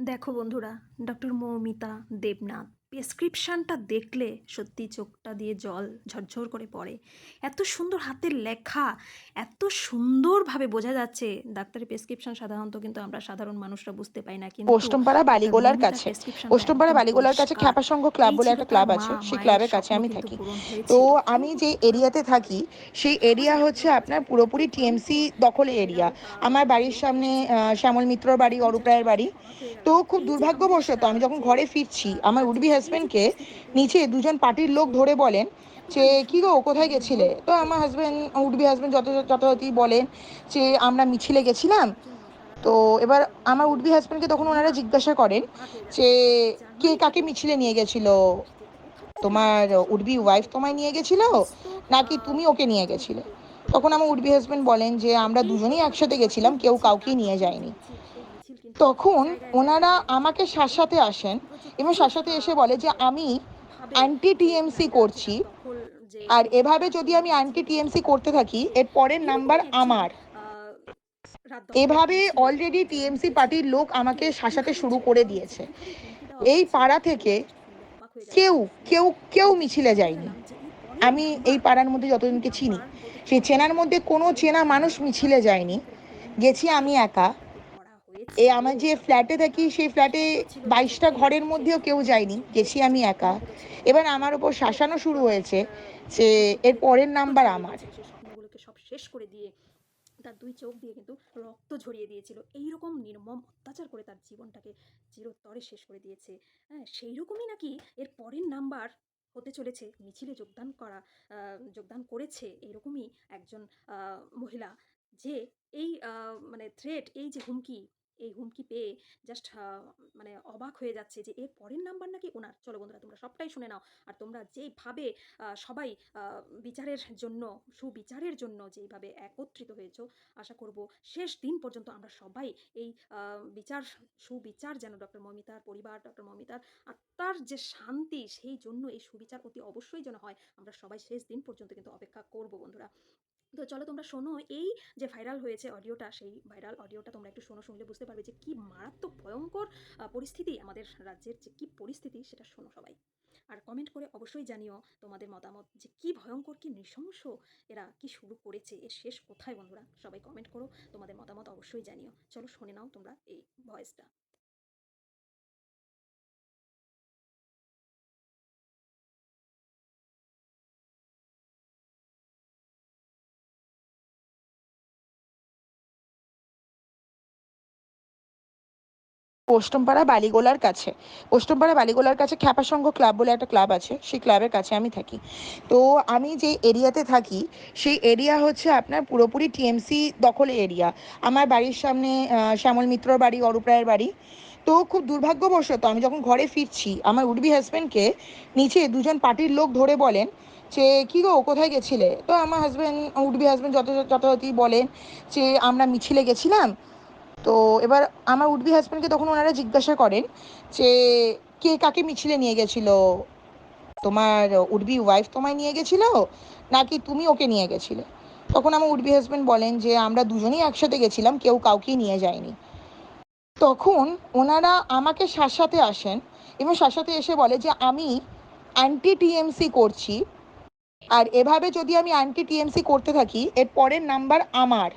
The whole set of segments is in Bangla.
দেখো বন্ধুরা ডক্টর মৌমিতা দেবনাথ। প্রেসক্রিপশানটা দেখলে সত্যি চোখটা দিয়ে জল ঝরঝর করে পড়ে। এত সুন্দর হাতের লেখা এত সুন্দরভাবে বোঝা যাচ্ছে। ডাক্তারের প্রেসক্রিপশন সাধারণত কিন্তু আমরা সাধারণ মানুষরা বুঝতে পাই না কিন্তু পোস্টমপাড়া বালিগোলার কাছে। একদম বালিগোলার কাছে। খ্যাপা সংঘ ক্লাব বলে একটা ক্লাব আছে সেই ক্লাবের কাছে আমি থাকি। তো আমি যে এরিয়াতে থাকি সেই এরিয়া হচ্ছে আপনার পুরোপুরি টিএমসি দখলে এরিয়া। আমার বাড়ির সামনে শ্যামল মিত্রর বাড়ি অরূপ রায়ের বাড়ি। তো খুব দুর্ভাগ্যবশত আমি যখন ঘরে ফিরছি আমার উডবি হাজব্যান্ডকে নিচে দুজন পার্টির লোক ধরে বলেন যে, কি গো, কোথায় গেছিলে? তো আমার হাজব্যান্ড উডবি হাজব্যান্ড যত যথাযথি বলেন যে, আমরা মিছিলে গেছিলাম। তো এবার আমার উডবি হাজব্যান্ডকে তখন ওনারা জিজ্ঞাসা করেন যে, কে কাকে মিছিলে নিয়ে গেছিল? তোমার উডবি ওয়াইফ তোমায় নিয়ে গেছিল, নাকি তুমি ওকে নিয়ে গেছিলে? তখন আমার উডবি হাজব্যান্ড বলেন যে, আমরা দুজনেই একসাথে গেছিলাম, কেউ কাউকেই নিয়ে যায়নি। তখন ওনারা আমাকে শাসাতে আসেন এবং শাসাতে এসে বলে যে, আমি অ্যান্টি টিএমসি করছি আর এভাবে যদি আমি অ্যান্টি টিএমসি করতে থাকি, এর পরের নাম্বার আমার। এভাবে অলরেডি টিএমসি পার্টির লোক আমাকে শাসাতে শুরু করে দিয়েছে। এই পাড়া থেকে কেউ কেউ কেউ মিছিলে যায়নি। আমি এই পাড়ার মধ্যে যতজনকে চিনি, সেই চেনার মধ্যে কোনো চেনা মানুষ মিছিলে যায়নি। গেছি আমি একা। এ আমার যে ফ্ল্যাটে থাকি, সেই ফ্ল্যাটে বাইশটা ঘরের মধ্যেও কেউ যায়নি। গেছি আমি একা। এবার আমার ওপর শাসানো শুরু হয়েছে যে এর পরের নাম্বার আমার। সব শেষ করে দিয়ে তার দুই চোখ দিয়ে কিন্তু রক্ত ঝরিয়ে দিয়েছিল। এইরকম নির্মম অত্যাচার করে তার জীবনটাকে চিরতরে শেষ করে দিয়েছে। হ্যাঁ সেই রকমই নাকি এর পরের নাম্বার হতে চলেছে। মিছিলে যোগদান করা যোগদান করেছে এইরকমই একজন মহিলা যে এই মানে থ্রেট এই যে হুমকি এই হুমকি পেয়ে জাস্ট মানে অবাক হয়ে যাচ্ছে যে, এর পরের নাম্বার নাকি ওনার? চলো বন্ধুরা, তোমরা সবটাই শুনে নাও। আর তোমরা যেইভাবে সবাই বিচারের জন্য, সুবিচারের জন্য যেইভাবে একত্রিত হয়েছো, আশা করব শেষ দিন পর্যন্ত আমরা সবাই এই বিচার, সুবিচার যেন ডক্টর মমিতার পরিবার ডক্টর মমিতার আত্মার যে শান্তি, সেই জন্য এই সুবিচার অতি অবশ্যই যেন হয়, আমরা সবাই শেষ দিন পর্যন্ত কিন্তু অপেক্ষা করব বন্ধুরা। তো চলো তোমরা শোনো, এই যে ভাইরাল হয়েছে অডিওটা সেই ভাইরাল অডিওটা তোমরা একটু শোনো, শুনলে বুঝতে পারবে যে কি মারাত্মক ভয়ঙ্কর পরিস্থিতি আমাদের রাজ্যের যে কি পরিস্থিতি সেটা শোনো সবাই। আর কমেন্ট করে অবশ্যই জানিও তোমাদের মতামত যে কি ভয়ঙ্কর, কি নৃশংস এরা কি শুরু করেছে, এর শেষ কোথায় বন্ধুরা? সবাই কমেন্ট করো, তোমাদের মতামত অবশ্যই জানিও। চলো শুনে নাও তোমরা এই ভয়েসটা পোস্টমপাড়া বালিগোলার কাছে। পোস্টমপাড়া বালিগোলার কাছে খ্যাপা ক্লাব বলে একটা ক্লাব আছে, সেই ক্লাবের কাছে আমি থাকি। তো আমি যে এরিয়াতে থাকি, সেই এরিয়া হচ্ছে আপনার পুরোপুরি টিএমসি দখলে এরিয়া। আমার বাড়ির সামনে শ্যামল মিত্রর বাড়ি, অরূপ রায়ের বাড়ি। তো খুব দুর্ভাগ্যবশত আমি যখন ঘরে ফিরছি, আমার উডবি হাজব্যান্ডকে নিচে দুজন পার্টির লোক ধরে বলেন যে, কি গো, কোথায় গেছিলে? তো আমার হাজব্যান্ড, উডবি হাজব্যান্ড যত যথাযথি বলেন যে, আমরা মিছিলে গেছিলাম। তো এবার আমার উডবি হাজব্যান্ডকে তখন ওনারা জিজ্ঞাসা করেন যে, কে কাকে মিছিলে নিয়ে গেছিল? তোমার উডবি ওয়াইফ তোমায় নিয়ে গেছিল? নাকি তুমি ওকে নিয়ে গেছিলে? তখন আমার উডবি হাজব্যান্ড বলেন যে, আমরা দুজনেই একসাথে গেছিলাম, কেউ কাউকেই নিয়ে যায়নি। তখন ওনারা আমাকে শাসাতে আসেন এবং শাসাতে এসে বলে যে, আমি অ্যান্টি টিএমসি করছি। আর এভাবে যদি আমি অ্যান্টি টিএমসি করতে থাকি, এর পরের নাম্বার আমার।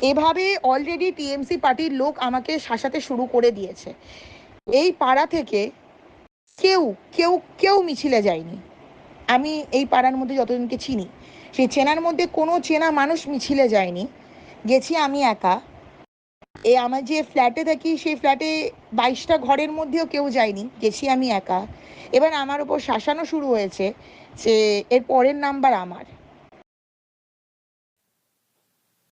এভাবে অলরেডি টিএমসি পার্টির লোক আমাকে শাসাতে শুরু করে দিয়েছে। এই পাড়া থেকে কেউ কেউ কেউ মিছিলে যায়নি। আমি এই পাড়ার মধ্যে যতজনকে চিনি, সেই চেনার মধ্যে কোনো চেনা মানুষ মিছিলে যায়নি। গেছি আমি একা। এ আমার যে ফ্ল্যাটে থাকি, সেই ফ্ল্যাটে বাইশটা ঘরের মধ্যেও কেউ যায়নি। গেছি আমি একা। এবার আমার ওপর শাসানো শুরু হয়েছে যে এর পরের নাম্বার আমার।